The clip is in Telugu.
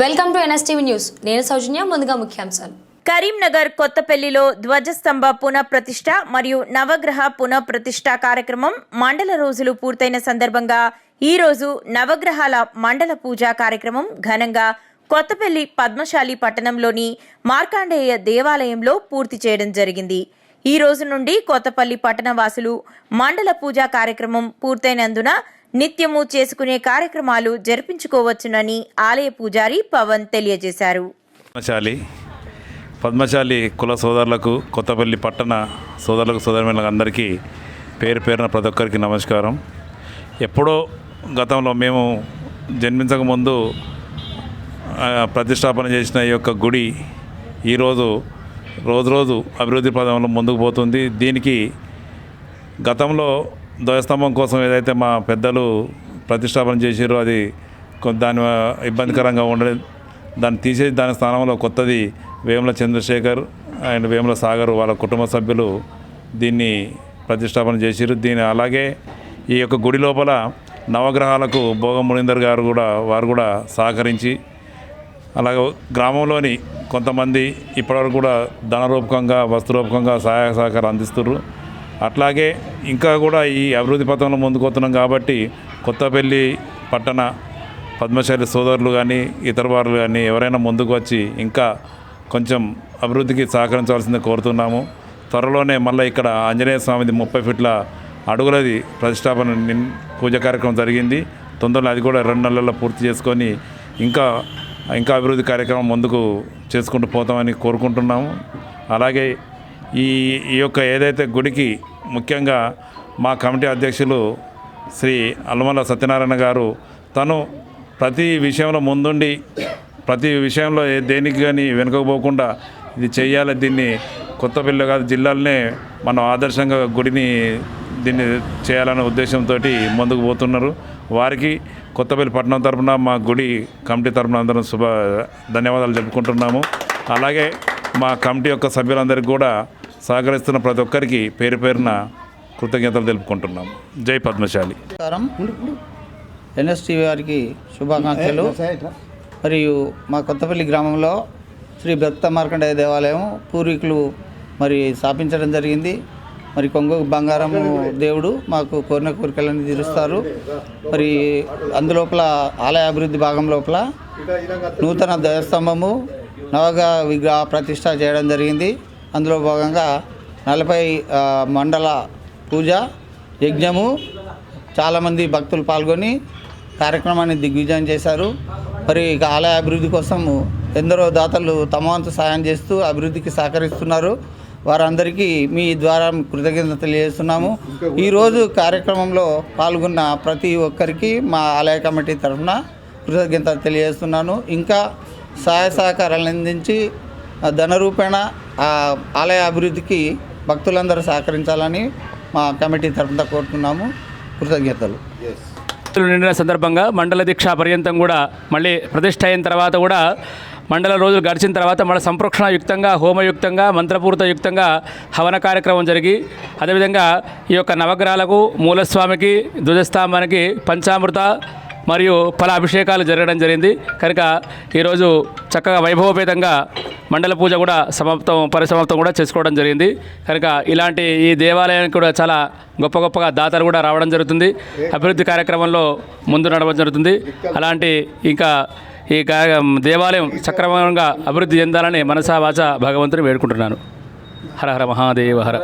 Welcome to NSTV news. నేను సౌజన్య ముందుగా ముఖ్యాంశాలు. కరీంనగర్ కొత్తపల్లిలో ధ్వజస్తంభ పునఃప్రతిష్ట మరియు నవగ్రహ పునఃప్రతిష్ట కార్యక్రమం మండల రోజులు పూర్తయిన సందర్భంగా ఈ రోజు నవగ్రహాల మండల పూజా కార్యక్రమం ఘనంగా కొత్తపల్లి పద్మశాలి పట్టణంలోని మార్కాండేయ దేవాలయంలో పూర్తి చేయడం జరిగింది. ఈ రోజు నుండి కొత్తపల్లి పట్టణ వాసులు మండల పూజా కార్యక్రమం పూర్తయినందున నిత్యము చేసుకునే కార్యక్రమాలు జరిపించుకోవచ్చునని ఆలయ పూజారి పవన్ తెలియజేశారు. పద్మశాలి పద్మశాలి కుల సోదరులకు కొత్తపల్లి పట్టణ సోదరులకు సోదరులకు అందరికీ పేరు పేరున ప్రతి ఒక్కరికి నమస్కారం. ఎప్పుడో గతంలో మేము జన్మించక ముందు ప్రతిష్టాపన చేసిన ఈ యొక్క గుడి ఈరోజు రోజు రోజు అభివృద్ధి పదంలో ముందుకు పోతుంది. దీనికి గతంలో ధ్వజస్తంభం కోసం ఏదైతే మా పెద్దలు ప్రతిష్టాపన చేసారో అది దాని ఇబ్బందికరంగా ఉండదు దాన్ని తీసేసి దాని స్థానంలో కొత్తది వేముల చంద్రశేఖర్ అండ్ వేముల సాగర్ వాళ్ళ కుటుంబ సభ్యులు దీన్ని ప్రతిష్టాపన చేసారు. దీని అలాగే ఈ యొక్క గుడి లోపల నవగ్రహాలకు భోగం మునీందర్ గారు కూడా వారు కూడా సహకరించి అలాగే గ్రామంలోని కొంతమంది ఇప్పటివరకు కూడా ధనరూపకంగా వస్తురూపకంగా సహాయ సహకారం అందిస్తున్నారు అట్లాగే ఇంకా కూడా ఈ అభివృద్ధి పథంలో ముందుకు వస్తున్నాం కాబట్టి కొత్తపల్లి పట్టణ పద్మశాలి సోదరులు కానీ ఇతర వారు కానీ ఎవరైనా ముందుకు వచ్చి ఇంకా కొంచెం అభివృద్ధికి సహకరించవలసింది కోరుతున్నాము. త్వరలోనే మళ్ళీ ఇక్కడ ఆంజనేయ స్వామిది ముప్పై ఫీట్ల అడుగులది ప్రతిష్టాపన పూజ కార్యక్రమం జరిగింది. తొందరలో అది కూడా రెండు నెలల్లో పూర్తి చేసుకొని ఇంకా ఇంకా అభివృద్ధి కార్యక్రమం ముందుకు చేసుకుంటూ పోతామని కోరుకుంటున్నాము. అలాగే ఈ ఈ యొక్క ఏదైతే గుడికి ముఖ్యంగా మా కమిటీ అధ్యక్షులు శ్రీ అల్మల సత్యనారాయణ గారు తను ప్రతి విషయంలో ముందుండి ప్రతి విషయంలో ఏ దేనికి కానీ వెనుకపోకుండా ఇది చేయాలి దీన్ని కొత్తపల్లి కాదు జిల్లాలనే మనం ఆదర్శంగా గుడిని దీన్ని చేయాలనే ఉద్దేశంతో ముందుకు పోతున్నారు. వారికి కొత్తపల్లి పట్టణం తరఫున మా గుడి కమిటీ తరఫున అందరం శుభ ధన్యవాదాలు చెప్పుకుంటున్నాము. అలాగే మా కమిటీ యొక్క సభ్యులందరికీ కూడా సహకరిస్తున్న ప్రతి ఒక్కరికి పేరు పేరున కృతజ్ఞతలు తెలుపుకుంటున్నాం. జై పద్మశాలి. నమస్కారం. ఎన్ఎస్టీవీ వారికి శుభాకాంక్షలు. మరియు మా కొత్తపల్లి గ్రామంలో శ్రీ భక్త మార్కండేయ దేవాలయం పూర్వీకులు మరి స్థాపించడం జరిగింది. మరి కొంగు బంగారము దేవుడు మాకు కోరిన కోరికలను తీరుస్తారు. మరి అందులోపల ఆలయ అభివృద్ధి భాగం లోపల నూతన ధ్వజస్తంభము నవగా విగ్రహ ప్రతిష్ట చేయడం జరిగింది. అందులో భాగంగా నలభై మండల పూజ యజ్ఞము చాలామంది భక్తులు పాల్గొని కార్యక్రమాన్ని దిగ్విజయం చేశారు. మరి ఇక ఆలయ అభివృద్ధి కోసం ఎందరో దాతలు తమ వంతు సాయం చేస్తూ అభివృద్ధికి సహకరిస్తున్నారు. వారందరికీ మీ ద్వారా కృతజ్ఞత తెలియజేస్తున్నాము. ఈరోజు కార్యక్రమంలో పాల్గొన్న ప్రతి ఒక్కరికి మా ఆలయ కమిటీ తరఫున కృతజ్ఞత తెలియజేస్తున్నాను. ఇంకా సహాయ సహకారాలు అందించి ఆ ధన రూపేణ ఆ ఆలయ అభివృద్ధికి భక్తులందరూ సహకరించాలని మా కమిటీ తరఫున కోరుతున్నాము. కృతజ్ఞతలు. నిండిన సందర్భంగా మండల దీక్ష పర్యంతం కూడా మళ్ళీ ప్రతిష్ట అయిన తర్వాత కూడా మండల రోజులు గడిచిన తర్వాత మళ్ళీ సంప్రోక్షణ యుక్తంగా హోమయుక్తంగా మంత్రపూరిత యుక్తంగా హవన కార్యక్రమం జరిగి అదేవిధంగా ఈ యొక్క నవగ్రహాలకు మూలస్వామికి ధ్వజస్తంభానికి పంచామృత మరియు పల అభిషేకాలు జరగడం జరిగింది. కనుక ఈరోజు చక్కగా వైభవపేతంగా మండల పూజ కూడా సమాప్తం పరిసమాప్తం కూడా చేసుకోవడం జరిగింది. కనుక ఇలాంటి ఈ దేవాలయానికి కూడా చాలా గొప్ప గొప్పగా దాతలు కూడా రావడం జరుగుతుంది. అభివృద్ధి కార్యక్రమంలో ముందు నడవడం జరుగుతుంది. అలాంటి ఇంకా ఈ దేవాలయం సక్రమంగా అభివృద్ధి చెందాలని మనసా వాచ భగవంతుని వేడుకుంటున్నాను. హర హర మహాదేవ హర.